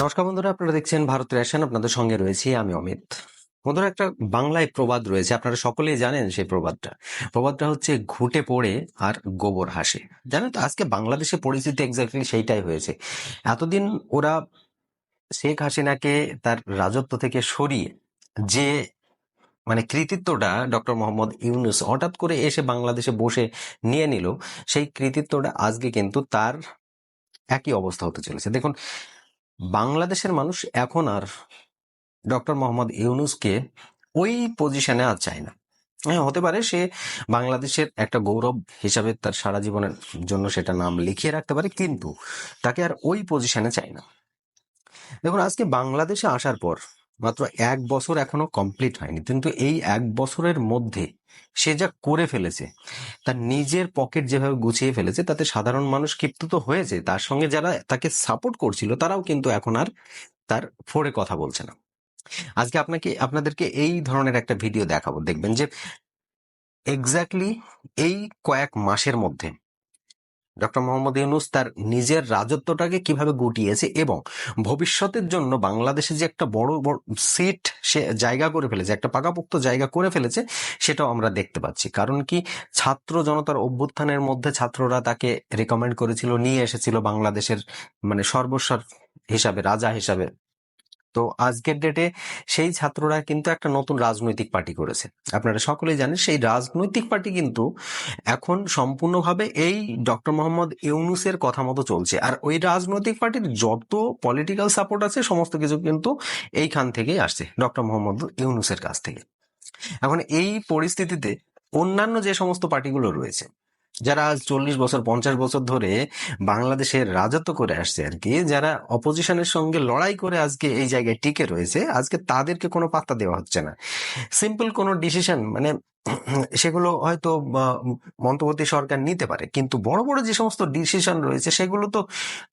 নমস্কার বন্ধুরা, আপনারা দেখছেন ভারত রেশন, আপনাদের সঙ্গে রয়েছি আমি অমিত। বন্ধুরা, একটা বাংলায় প্রবাদ রয়েছে, আপনারা সকলেই জানেন সেই প্রবাদটা। প্রবাদটা হচ্ছে ঘুটে পড়ে আর গোবর হাসে। জানেন তো, আজকে বাংলাদেশের পরিস্থিতি এক্স্যাক্টলি সেইটাই হয়েছে। এতদিন ওরা শেখ হাসিনাকে তার রাজত্ব থেকে সরিয়ে যে মানে কৃতিত্বটা ডক্টর মোহাম্মদ ইউনুস হঠাৎ করে এসে বাংলাদেশে বসে নিয়ে নিল, সেই কৃতিত্বটা আজকে কিন্তু তার একই অবস্থা হতে চলেছে। দেখুন বাংলাদেশের মানুষ এখন আর ডক্টর মোহাম্মদ ইউনুসকে ওই পজিশনে আর চায় না। হ্যাঁ হতে পারে সে বাংলাদেশের একটা গৌরব হিসাবে তার সারা জীবনের জন্য সেটা নাম লিখিয়ে রাখতে পারে, কিন্তু তাকে আর ওই পজিশনে চায় না। দেখুন, আজকে বাংলাদেশে আসার পর মাত্র এক বছর এখনও কমপ্লিট হয়নি। কিন্তু এই এক বছরের মধ্যে সে যা করে ফেলেছে, তার নিজের পকেট যেভাবে গুছিয়ে ফেলেছে, তাতে সাধারণ মানুষ ক্ষিপ্ত তো হয়েছে। তার সঙ্গে যারা তাকে সাপোর্ট করছিল, তারাও কিন্তু এখন আর তার ফোরে কথা বলছে না। আজকে আপনাকে, আপনাদেরকে এই ধরনের একটা ভিডিও দেখাবো। দেখবেন যে এক্স্যাক্টলি এই কয়েক মাসের মধ্যে ডক্টর মোহাম্মদ ইউনুস তার নিজের রাজত্বটাকে কীভাবে গুটিয়েছে এবং ভবিষ্যতের জন্য বাংলাদেশে যে একটা বড় বড় সিট সে জায়গা করে ফেলেছে, একটা পাকাপোক্ত জায়গা করে ফেলেছে, সেটাও আমরা দেখতে পাচ্ছি। কারণ কি ছাত্র জনতার অভ্যুত্থানের মধ্যে ছাত্ররা তাকে রেকমেন্ড করেছিল, নিয়ে এসেছিল বাংলাদেশের মানে সর্বস্বর হিসাবে, রাজা হিসাবে। তো আজকের ডেটে সেই ছাত্ররা কিন্তু একটা নতুন রাজনৈতিক পার্টি করেছে। আপনারা সকলেই জানেন সেই রাজনৈতিক পার্টি কিন্তু এখন সম্পূর্ণভাবে এই ডক্টর মোহাম্মদ ইউনুসের কথা মতো চলছে। আর ওই রাজনৈতিক পার্টির যত পলিটিক্যাল সাপোর্ট আছে, সমস্ত কিছু কিন্তু এইখান থেকেই আসছে ডক্টর মোহাম্মদ ইউনুসের কাছ থেকে। এখন এই পরিস্থিতিতে অন্যান্য যে সমস্ত পার্টিগুলো রয়েছে যারা আজ চল্লিশ বছর, পঞ্চাশ বছর ধরে বাংলাদেশের রাজত্ব করে আসছে আর কি, যারা অপোজিশনের সঙ্গে লড়াই করে আজকে এই জায়গায় টিকে রয়েছে, আজকে তাদেরকে কোনো পাত্তা দেওয়া হচ্ছে না। সিম্পল কোনো ডিসিশন মানে সেগুলো হয়তো আহ, মন্তবর্তী সরকার নিতে পারে। কিন্তু বড় বড় যে সমস্ত ডিসিশন রয়েছে সেগুলো তো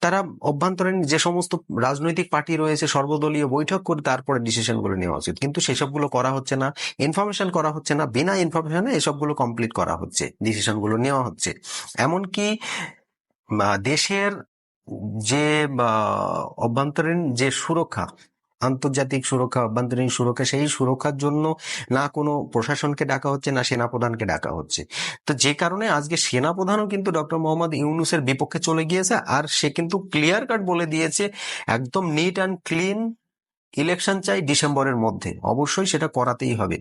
তারা অভ্যন্তরীণ যে সমস্ত রাজনৈতিক পার্টি রয়েছে সর্বদলীয় বৈঠক করে তারপরে ডিসিশনগুলো নেওয়া উচিত। কিন্তু সেসবগুলো করা হচ্ছে না ইনফরমেশন করা হচ্ছে না বিনা ইনফরমেশনে এসবগুলো কমপ্লিট করা হচ্ছে ডিসিশনগুলো নেওয়া হচ্ছে। এমনকি দেশের যে অভ্যন্তরীণ যে সুরক্ষা আন্তর্জাতিক সুরক্ষা, অভ্যন্তরীণ সুরক্ষা, সেই সুরক্ষার জন্য না কোনো প্রশাসনকে ডাকা হচ্ছে, না সেনাপ্রধানকে ডাকা হচ্ছে। তো যে কারণে আজকে সেনাপ্রধানও কিন্তু ডক্টর মোহাম্মদ ইউনুসের বিপক্ষে চলে গিয়েছে আর সে কিন্তু ক্লিয়ার কাট বলে দিয়েছে, একদম নিট অ্যান্ড ক্লিন ইলেকশন চাই ডিসেম্বরের মধ্যে। অবশ্যই সেটা করাতেই হবে।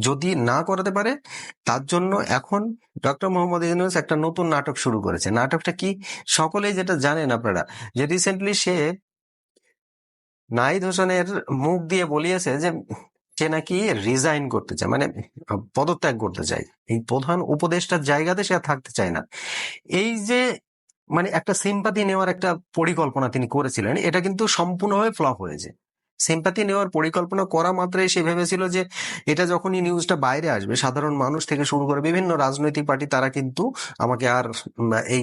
যদি না করাতে পারে, তার জন্য এখন ডক্টর মোহাম্মদ ইউনুস একটা নতুন নাটক শুরু করেছে। নাটকটা কি? সকলেই যেটা জানেন আপনারা যে রিসেন্টলি সে নাহিদ হোসেনের মুখ দিয়ে বলিয়েছে যে সে নাকি রিজাইন করতে চায় মানে পদত্যাগ করতে চায়। এই প্রধান উপদেষ্টার জায়গাতে সে থাকতে চায় না। এই যে মানে একটা সিম্পাতি নেওয়ার একটা পরিকল্পনা তিনি করেছিলেন, এটা কিন্তু সম্পূর্ণভাবে ফ্লপ হয়েছে। সিম্পাতি নেওয়ার পরিকল্পনা করা মাত্রই সে ভেবেছিল যে এটা যখনই নিউজটা বাইরে আসবে, সাধারণ মানুষ থেকে শুরু করে বিভিন্ন রাজনৈতিক পার্টি তারা কিন্তু আমাকে আর এই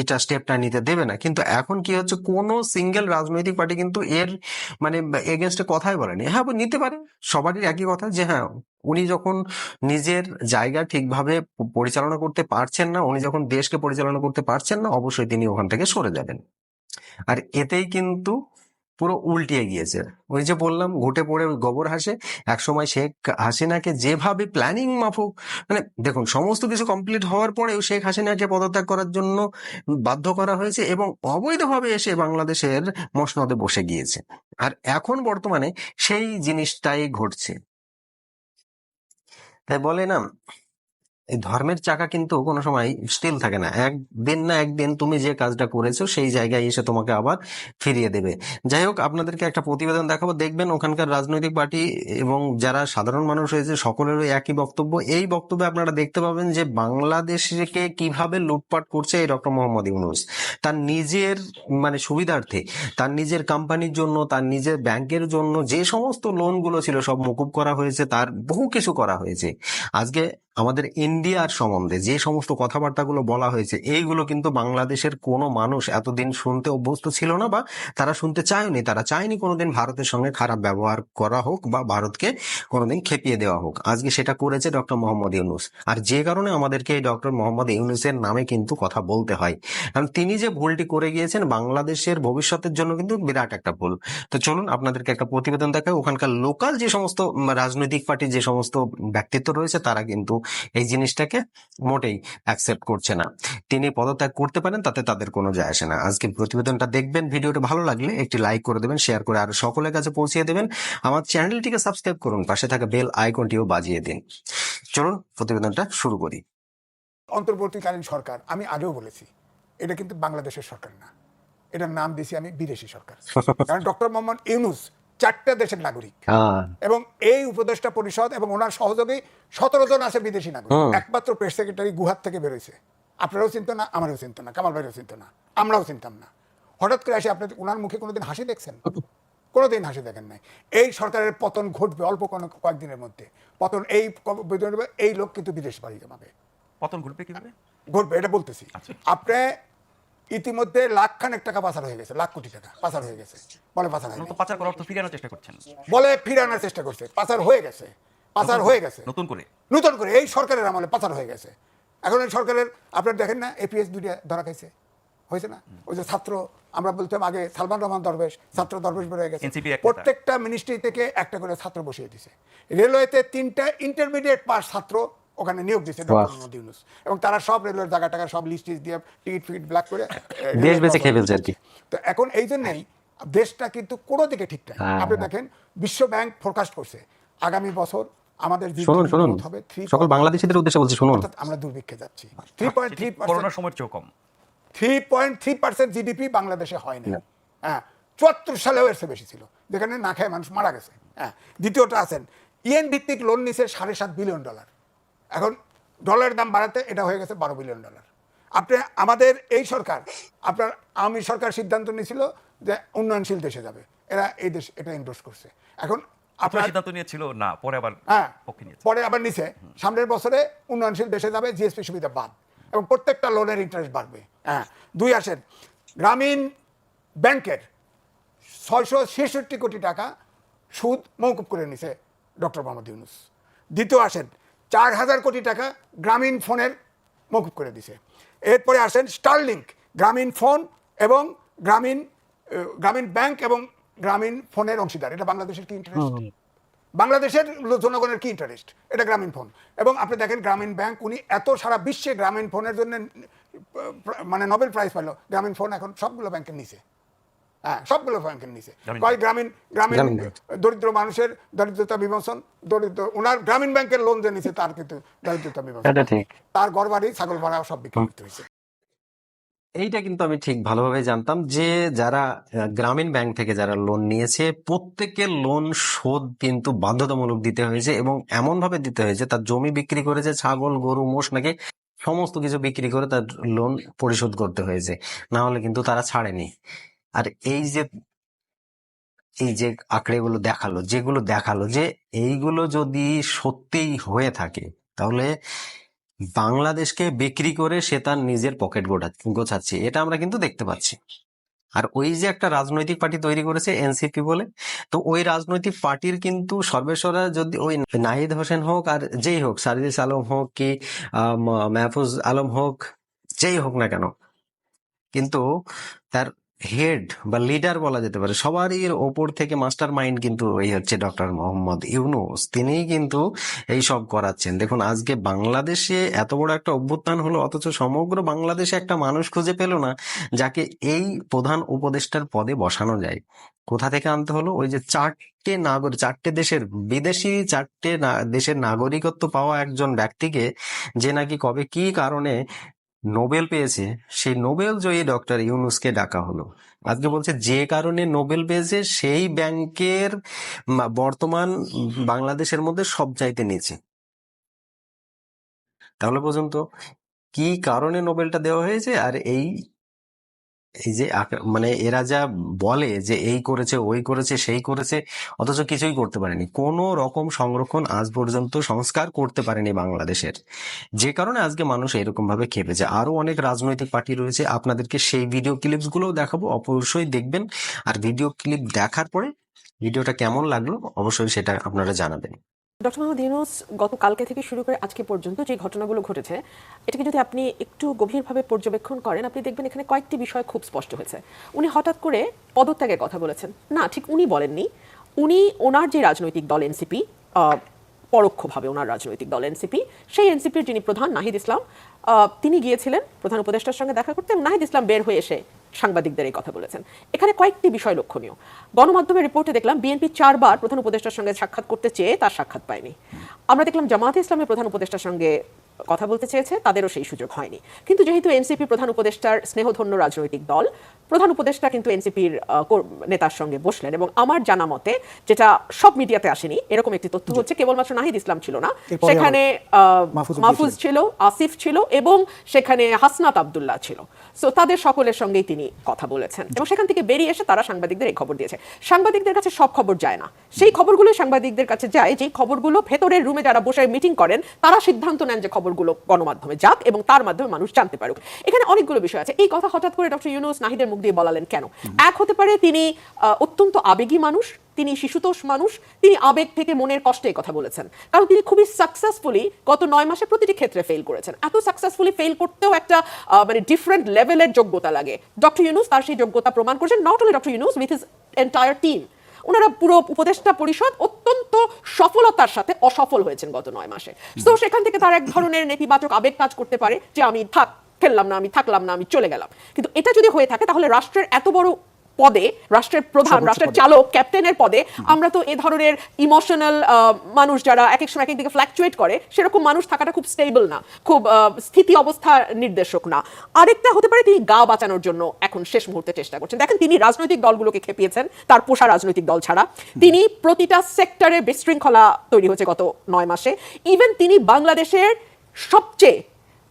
এটা স্টেপটা নিতে দেবে না। কিন্তু এখন কি হচ্ছে, কোনো সিঙ্গেল রাজনৈতিক পার্টি কিন্তু এর মানে এগেনস্টে কথাই বলেনি। হ্যাঁ নিতে পারে, সবারই একই কথা যে হ্যাঁ উনি যখন নিজের জায়গা ঠিকভাবে পরিচালনা করতে পারছেন না, উনি যখন দেশকে পরিচালনা করতে পারছেন না, অবশ্যই তিনি ওখান থেকে সরে যাবেন। আর এতেই কিন্তু পুরো উল্টিয়ে গিয়েছে। ওই যে বললাম, ঘুটে পড়ে গোবর হাসে, একসময় শেখ হাসিনাকে যেভাবে প্ল্যানিং মাফুক মানে দেখুন, সমস্ত কিছু কমপ্লিট হওয়ার পরেও শেখ হাসিনাকে পদত্যাগ করার জন্য বাধ্য করা হয়েছে এবং অবৈধভাবে এসে বাংলাদেশের মসনদে বসে গিয়েছে। আর এখন বর্তমানে সেই জিনিসটাই ঘটছে। তাই বলে না এই ধর্মের চাকা কিন্তু কোনো সময় স্টিল থাকে না। একদিন না একদিন তুমি যে কাজটা করেছ, সেই জায়গায় এসে তোমাকে আবার ফিরিয়ে দেবে। যাই হোক, আপনাদেরকে একটা প্রতিবেদন দেখাবো। দেখবেন ওখানকার রাজনৈতিক পার্টি এবং যারা সাধারণ মানুষ রয়েছে, সকলেরও একই বক্তব্য। এই বক্তব্যে আপনারা দেখতে পাবেন যে বাংলাদেশকে কীভাবে লুটপাট করছে এই ডক্টর মোহাম্মদ ইউনুস। তার নিজের মানে সুবিধার্থে, তার নিজের কোম্পানির জন্য, তার নিজের ব্যাংকের জন্য যে সমস্ত লোনগুলো ছিল সব মকুব করা হয়েছে, তার বহু কিছু করা হয়েছে। আজকে আমাদের ইন্ডিয়ার সম্বন্ধে যে সমস্ত কথাবার্তাগুলো বলা হয়েছে, এইগুলো কিন্তু বাংলাদেশের কোনো মানুষ এতদিন শুনতে অভ্যস্ত ছিল না বা তারা শুনতে চায়নি। তারা চায়নি কোনোদিন ভারতের সঙ্গে খারাপ ব্যবহার করা হোক বা ভারতকে কোনোদিন খেপিয়ে দেওয়া হোক। আজকে সেটা করেছে ডক্টর মোহাম্মদ ইউনুস। আর যে কারণে আমাদেরকে এই ডক্টর মোহাম্মদ ইউনুসের নামে কিন্তু কথা বলতে হয়। কারণ তিনি যে ভুলটি করে গিয়েছেন, বাংলাদেশের ভবিষ্যতের জন্য কিন্তু বিরাট একটা ভুল। তো চলুন, আপনাদেরকে একটা প্রতিবেদন দেখায় ওখানকার লোকাল যে সমস্ত রাজনৈতিক পার্টির যে সমস্ত ব্যক্তিত্ব রয়েছে, তারা কিন্তু এই জিনিসটাকে মোটেই অ্যাকসেপ্ট করছে না। তিনি পদত্যাগ করতে পারেন তাতে তাদের কোনো যায় আসে না। আজকে প্রতিবেদনটা দেখবেন ভিডিওটা ভালো লাগলে একটি লাইক করে দেবেন শেয়ার করে আরও সকলের কাছে পৌঁছিয়ে দেবেন। আমার চ্যানেলটিকে সাবস্ক্রাইব করুন পাশে থাকা বেল আইকনটিও বাজিয়ে দিন। চলুন প্রতিবেদনটা শুরু করি। অন্তর্বর্তীকালীন সরকার আমি আগেও বলেছি এটা কিন্তু বাংলাদেশের সরকার না। এটার নাম দিয়েছি আমি বিদেশি সরকার। কারণ ডক্টর মোহাম্মদ ইউনুস চারটা দেশের নাগরিক। হ্যাঁ। এবং এই উপদেষ্টা পরিষদ এবং ওনার সহযোগী সতেরো জন আছে বিদেশি নাগরিক। একমাত্র প্রেস সেক্রেটারি গুহার থেকে বেরোয়েছে আপনারাও চিন্ত না আমারও চিন্ত না কামাল ভাইরাও চিন্ত না আমরাও চিনতাম না। হঠাৎ করে এসে আপনি ওনার মুখে কোনোদিন হাসি দেখছেন? কোনোদিন হাসি দেখেন নাই। এই সরকারের পতন ঘটবে অল্প কোনো কয়েকদিনের মধ্যে। পতন এই এই লোক কিন্তু বিদেশ বাড়ি জমাবে। পতন ঘটবে কীভাবে? ঘটবে এটা বলতেছি। আচ্ছা। আপনি ইতিমধ্যে লাখ খানেক টাকা পাচার হয়ে গেছে লাখ কোটি টাকা পাচার হয়ে গেছে। বলে পাচার হয়ে গেছে। পাচার করার অর্থ ফিরানোর চেষ্টা করছেন। বলে ফিরানোর চেষ্টা করছে পাচার হয়ে গেছে পাচার হয়ে গেছে। নতুন করে? নতুন করে এই সরকারের আমলে পাচার হয়ে গেছে। এখন এই সরকারের আপনারা দেখেন না এপিএস দুইটা ধরা খাইছে। হয়েছে না? ওই যে ছাত্র আমরা বলতাম আগে সালমান রহমান দরবেশ ছাত্র দরবেশ হয়ে গেছে। প্রত্যেকটা মিনিস্ট্রি থেকে একটা করে ছাত্র বসিয়ে দিছে। রেলওয়েতে তিনটা ইন্টারমিডিয়েট পাস ছাত্র ওখানে নিয়োগ দিচ্ছে ডক্টর মোহাম্মদ ইউনুস। এবং তারা সব রেলওয়ের জায়গা টাকা সব লিস্ট দিয়ে টিকিট ফিকিট ব্ল্যাক করে দেশ বেঁচে খেয়ে ফেলছে আর কি। তো এখন এই জন্যই দেশটা কিন্তু কোনো দিকে ঠিক নাই। হ্যাঁ, আপনি হ্যাঁ। দেখেন বিশ্ব ব্যাংক ফোরকাস্ট করছে আগামী বছর আমাদের শুনুন শুনুন। growth হবে 3 সকল বাংলাদেশিদের উদ্দেশ্যে বলছি শুনুন। অর্থাৎ আমরা দুর্ভিক্ষে যাচ্ছি। থ্রি পয়েন্ট থ্রি করোনার সময়ের চেয়েও কম। Three point three percent GDP বাংলাদেশে হয় না না। হ্যাঁ চুয়াত্তর সালেও এর বেশি ছিল। যেখানে না খায় মানুষ মারা গেছে। হ্যাঁ দ্বিতীয়টা আছেন ইএন ভিত্তিক লোন নিছে সাড়ে সাত বিলিয়ন ডলার এখন ডলারের দাম বাড়াতে এটা হয়ে গেছে বারো বিলিয়ন ডলার আপনি আমাদের এই সরকার আপনার আওয়ামী সরকার সিদ্ধান্ত নিয়েছিল যে উন্নয়নশীল দেশে যাবে। এরা এই দেশ এটা এন্ডোর্স করছে। এখন আপনার সিদ্ধান্ত নিয়েছিল না পরে আবার হ্যাঁ পরে আবার নিচে সামনের বছরে উন্নয়নশীল দেশে যাবে জিএসপি সুবিধা বাদ। এবং প্রত্যেকটা লোনের ইন্টারেস্ট বাড়বে। হ্যাঁ দুই আসেন গ্রামীণ ব্যাংকের ছয়শো ছেষট্টি কোটি টাকা সুদ মৌকুব করে নিছে ডক্টর মোহাম্মদ ইউনুস। দ্বিতীয় আসেন চার হাজার কোটি টাকা গ্রামীণ ফোনের মৌকুব করে দিছে। এরপরে আসেন স্টারলিংক গ্রামীণ ফোন এবং গ্রামীণ গ্রামীণ ব্যাংক এবং গ্রামীণ ফোনের অংশীদার। এটা বাংলাদেশের কি ইন্টারেস্ট বাংলাদেশের জনগণের কি ইন্টারেস্ট এটা গ্রামীণ ফোন। এবং আপনি দেখেন গ্রামীণ ব্যাংক উনি এত সারা বিশ্বে গ্রামীণ ফোনের জন্য মানে নোবেল প্রাইজ পেল গ্রামীণ ফোন এখন সবগুলো ব্যাংকের নিচে। হ্যাঁ সবগুলো ব্যাংকের নিচে কয় গ্রামীণ? গ্রামীণ দরিদ্র মানুষের দরিদ্রতা বিমোচন দরিদ্র ওনার গ্রামীণ ব্যাংকের লোন যে নিছে তার কিন্তু দরিদ্রতা বিমোচন। এটা ঠিক। তার ঘর বাড়ি ছাগল ভাড়া সব বিক্রি করতে হয়েছে। এইটা কিন্তু আমি ঠিক ভালোভাবে জানতাম যে যারা গ্রামীণ ব্যাংক থেকে যারা লোন নিয়েছে প্রত্যেকের লোন শোধ কিন্তু বাধ্যতামূলক দিতে হয়েছে এবং এমন ভাবে দিতে হয়েছে তার জমি বিক্রি করেছে ছাগল গরু মোষ নাকি সমস্ত কিছু বিক্রি করে তার লোন পরিশোধ করতে হয়েছে। না হলে কিন্তু তারা ছাড়েনি। আর এই যে এই যে আঁকড়েগুলো দেখাল, যেগুলো দেখাল যে এইগুলো যদি সত্যিই হয়ে থাকে, তাহলে বাংলাদেশকে বিক্রি করে সে তার নিজের পকেট গোটা গোছাচ্ছে। এটা আমরা কিন্তু দেখতে পাচ্ছি। আর ওই যে একটা রাজনৈতিক পার্টি তৈরি করেছে এনসিপি বলে, তো ওই রাজনৈতিক পার্টির কিন্তু সর্বেসরা যদি ওই নাহিদ হোসেন হোক আর যেই হোক, সারিদিস আলম হোক কি মাহফুজ আলম হোক, যেই হোক না কেন, কিন্তু তার হেড বা লিডার বলা যেতে পারে, সবারই ওপর থেকে মাস্টার মাইন্ড কিন্তু এই হচ্ছে ডক্টর মোহাম্মদ ইউনুস। তিনিই কিন্তু এই সব করাচ্ছেন। দেখুন, আজকে বাংলাদেশে এত বড় একটা অভ্যুত্থান হলো, অথচ সমগ্র বাংলাদেশে একটা মানুষ খুঁজে পেল না, যাকে এই প্রধান উপদেষ্টার পদে বসানো যায়। কোথা থেকে আনতে হলো? ওই যে চারটে নাগরিক চারটে দেশের, বিদেশি চারটে দেশের নাগরিকত্ব পাওয়া একজন ব্যক্তিকে, যে নাকি কবে কি কারণে নোবেল পেয়েছে, সেই নোবেল জয়ী ডক্টর ইউনুসকে ডাকা হলো। আজকে বলছে, যে কারণে নোবেল পেয়েছে, সেই ব্যাংকের বর্তমান বাংলাদেশের মধ্যে সব চাইতে নিচে। তাহলে পর্যন্ত কি কারণে নোবেলটা দেওয়া হয়েছে আর এই এই যে মানে এরা যা বলে যে এই করেছে, ওই করেছে, সেই করেছে, অথচ কিছুই করতে পারেনি। কোনো রকম সংরক্ষণ আজ পর্যন্ত সংস্কার করতে পারেনি বাংলাদেশের। যে কারণে আজকে মানুষ এরকম ভাবে খেপেছে। আরও অনেক রাজনৈতিক পার্টি রয়েছে। আপনাদেরকে সেই ভিডিও ক্লিপস গুলোও দেখাবো। অবশ্যই দেখবেন। আর ভিডিও ক্লিপ দেখার পরে ভিডিওটা কেমন লাগল, অবশ্যই সেটা আপনারা জানাবেন। ডক্টর মোহাম্মদ ইউনুস গতকালকে থেকে শুরু করে আজকে পর্যন্ত যে ঘটনাগুলো ঘটেছে, এটাকে যদি আপনি একটু গভীরভাবে পর্যবেক্ষণ করেন, আপনি দেখবেন এখানে কয়েকটি বিষয় খুব স্পষ্ট হয়েছে। উনি হঠাৎ করে পদত্যাগের কথা বলেছেন। না, ঠিক উনি বলেননি। উনি ওনার যে রাজনৈতিক দল, এনসিপি পরোক্ষভাবে ওনার রাজনৈতিক দল এনসিপি। সেই এনসিপির যিনি প্রধান, নাহিদ ইসলাম তিনি গিয়েছিলেন প্রধান উপদেষ্টার সঙ্গে দেখা করতে নাহিদ ইসলাম বের হয়ে এসে সাংবাদিকদের এই কথা বলেছেন। এখানে কয়েকটি বিষয় লক্ষণীয়। গণমাধ্যমের রিপোর্টে দেখলাম বিএনপি চারবার প্রধান উপদেষ্টার সঙ্গে সাক্ষাৎ করতে চেয়ে তার সাক্ষাৎ পায়নি। আমরা দেখলাম জামায়াতে ইসলামের প্রধান উপদেষ্টার সঙ্গে কথা বলতে চেয়েছে, তাদেরও সেই সুযোগ হয়নি। কিন্তু যেহেতু এনসিপি প্রধান উপদেষ্টার স্নেহধন্য রাজনৈতিক দল প্রধান উপদেষ্টা কিন্তু এনসিপির নেতার সঙ্গে বসলেন এবং আমার জানা মতে যেটা সব মিডিয়াতে আসেনি এরকম একটি তথ্য হচ্ছে কেবলমাত্র নাহিদ ইসলাম ছিল না। সেখানে মাহফুজ ছিল। আসিফ ছিল এবং সেখানে হাসনাত আব্দুল্লাহ ছিল। সো তাদের সকলের সঙ্গেই তিনি কথা বলেছেন। এবং সেখান থেকে বেরিয়ে এসে তারা সাংবাদিকদের এই খবর দিয়েছে। সাংবাদিকদের কাছে সব খবর যায় না। সেই খবরগুলো সাংবাদিকদের কাছে যায় যেই খবরগুলো ভেতরের রুমে যারা বসে মিটিং করেন তারা সিদ্ধান্ত নেন যে খবরগুলো গণমাধ্যমে যাক এবং তার মাধ্যমে মানুষ জানতে পারুক। এখানে অনেকগুলো বিষয় আছে। এই কথা হঠাৎ করে ডক্টর ইউনুস নাহিদের মুখ দিয়ে বলালেন কেন? এক হতে পারে তিনি অত্যন্ত আবেগী মানুষ, তিনি শিশুতোষ মানুষ, তিনি আবেগ থেকে মনের কষ্টে কথা বলেছেন। কারণ তিনি খুবই সাকসেসফুলি গত নয় মাসে প্রতিটি ক্ষেত্রে ফেল করেছেন। এত সাকসেসফুলি ফেল করতেও একটা মানে ডিফারেন্ট লেভেলের যোগ্যতা লাগে। ডক্টর ইউনুস তার সেই যোগ্যতা প্রমাণ করেছেন not only doctor Yunus with his entire team ওনারা পুরো উপদেষ্টা পরিষদ অত্যন্ত সফলতার সাথে অসফল হয়েছেন গত নয় মাসে। তো সেখান থেকে তার এক ধরনের নেতিবাচক আবেগ কাজ করতে পারে যে আমি থাক খেললাম না আমি থাকলাম না আমি চলে গেলাম। কিন্তু এটা যদি হয়ে থাকে তাহলে রাষ্ট্রের এত বড় পদে রাষ্ট্রের প্রধান রাষ্ট্রের চালক ক্যাপ্টেনের পদে আমরা তো এ ধরনের ইমোশনাল মানুষ যারা এক এক সময় এক এক দিকে ফ্ল্যাকচুয়েট করে সেরকম মানুষ থাকাটা খুব স্টেবল না খুব স্থিতি অবস্থা নির্দেশক না। আরেকটা হতে পারে তিনি গা বাঁচানোর জন্য এখন শেষ মুহূর্তে চেষ্টা করছেন। দেখেন তিনি রাজনৈতিক দলগুলোকে খেপিয়েছেন তার পোষা রাজনৈতিক দল ছাড়া। তিনি প্রতিটা সেক্টরে বিশৃঙ্খলা তৈরি হয়েছে গত নয় মাসে। ইভেন তিনি বাংলাদেশের সবচেয়ে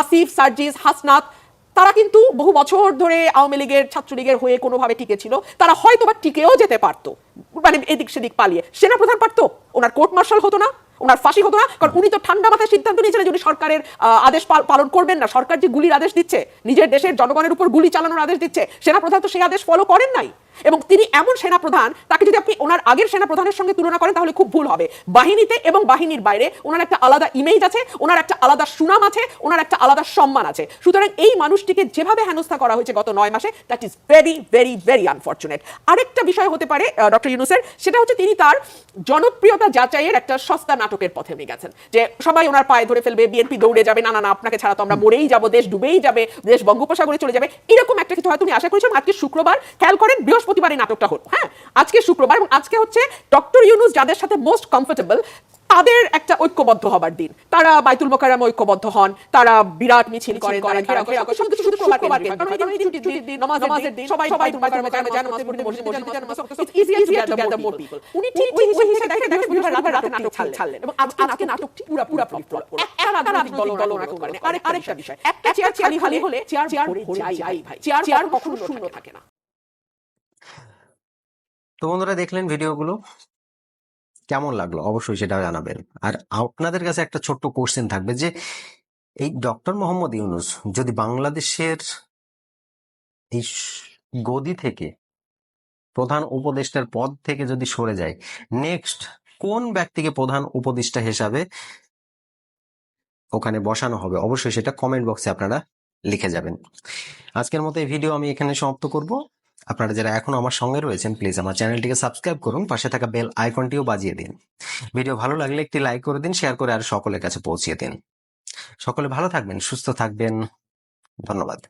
আসিফ, সার্জিস, হাসনাত, তারা কিন্তু বহু বছর ধরে আওয়ামী লীগের ছাত্রলীগের হয়ে কোনোভাবে টিকে ছিল তারা হয়তো বা টিকেও যেতে পারতো মানে এদিক সেদিক পালিয়ে। সেনাপ্রধান পারতো, ওনার কোর্ট মার্শাল হতো না। ওনার ফাঁসি হতো না, কারণ উনি তো ঠান্ডা মাথায় সিদ্ধান্ত নিয়েছিলেন যদি সরকারের আদেশ পালন করবেন না। সরকার যে গুলির আদেশ দিচ্ছে, নিজের দেশের জনগণের উপর গুলি চালানোর আদেশ দিচ্ছে, সেনাপ্রধান তো সেই আদেশ ফলো করেন নাই। এবং তিনি এমন সেনাপ্রধান, তাকে যদি আপনি ওনার আগের সেনাপ্রধানের সঙ্গে তুলনা করেন, তাহলে খুব ভুল হবে। বাহিনীতে এবং বাহিনীর বাইরে ওনার একটা আলাদা ইমেজ আছে, ওনার একটা আলাদা সুনাম আছে, ওনার একটা আলাদা সম্মান আছে। সুতরাং এই মানুষটিকে যেভাবে হেনস্থা করা হয়েছে গত নয় মাসে that is very very very unfortunate আরেকটা বিষয় হতে পারে ডক্টর ইউনুসের, সেটা হচ্ছে তিনি তার জনপ্রিয়তা যাচাইয়ের একটা সস্তা নাটকের পথে উনি গেছেন। যে সবাই ওনার পায়ে ধরে ফেলবে বিএনপি দৌড়ে যাবে, না না না, আপনাকে ছাড়া তো আমরা মরেই যাব, দেশ ডুবেই যাবে, দেশ বঙ্গোপসাগরে চলে যাবে। এরকম একটা কিছু হয়তো উনি আশা করেছেন। আজকে শুক্রবার, খেয়াল করেন, বৃহস্পতিবার এই নাটকটা হোক হ্যাঁ? আজকে শুক্রবার এবং আজকে হচ্ছে ডক্টর ইউনুস যাদের সাথে মোস্ট কমফোর্টেবল তাদের একটা ঐক্যবদ্ধ হবার দিন তারা বাইতুল মোকাররম ঐক্যবদ্ধ হন তারা বিরাট মিছিল করেন তারা ঘেরাও করেন, সবকিছু শুক্রবার কারণ এই দিন ছুটির দিন, নামাজের দিন, সবাই বাইতুল মোকাররমে যায়, নামাজ পড়তে, মসজিদে যায়, নামাজ easier to gather more people. উনি ঠিক ওই হিসেবে বৃহস্পতিবার রাতে নাটক ছাড়লেন এবং আজকে নাটকটি পুরা পুরা ফ্লপ ফ্লপ একটা রাজনৈতিক দল দল ওনাকে করেন আরেক আরেকটা বিষয় একটা চেয়ার খালি খালি হলে চেয়ার চেয়ার ভরে যায় ভাই চেয়ার চেয়ার কখনো শূন্য থাকে না তো বন্ধুরা দেখলেন ভিডিওগুলো কেমন লাগল? অবশ্যই সেটা জানাবেন। আর আপনাদের কাছে একটা ছোট্ট কোশ্চেন থাকবে যে, এই ডক্টর মোহাম্মদ ইউনুস যদি বাংলাদেশের এই গদি থেকে প্রধান উপদেষ্টার পদ থেকে যদি সরে যায় নেক্সট কোন ব্যক্তিকে প্রধান উপদেষ্টা হিসাবে ওখানে বসানো হবে? অবশ্যই সেটা কমেন্ট বক্সে আপনারা লিখে যাবেন। আজকের মতো এই ভিডিও আমি এখানে সমাপ্ত করব। আপনারা যারা এখনও আমার সঙ্গে রয়েছেন প্লিজ আমার চ্যানেলটিকে সাবস্ক্রাইব করুন, পাশে থাকা বেল আইকনটিও বাজিয়ে দিন। ভিডিও ভালো লাগলে একটি লাইক করে দিন শেয়ার করে আর সকলের কাছে পৌঁছিয়ে দিন। সকলে ভালো থাকবেন, সুস্থ থাকবেন। ধন্যবাদ।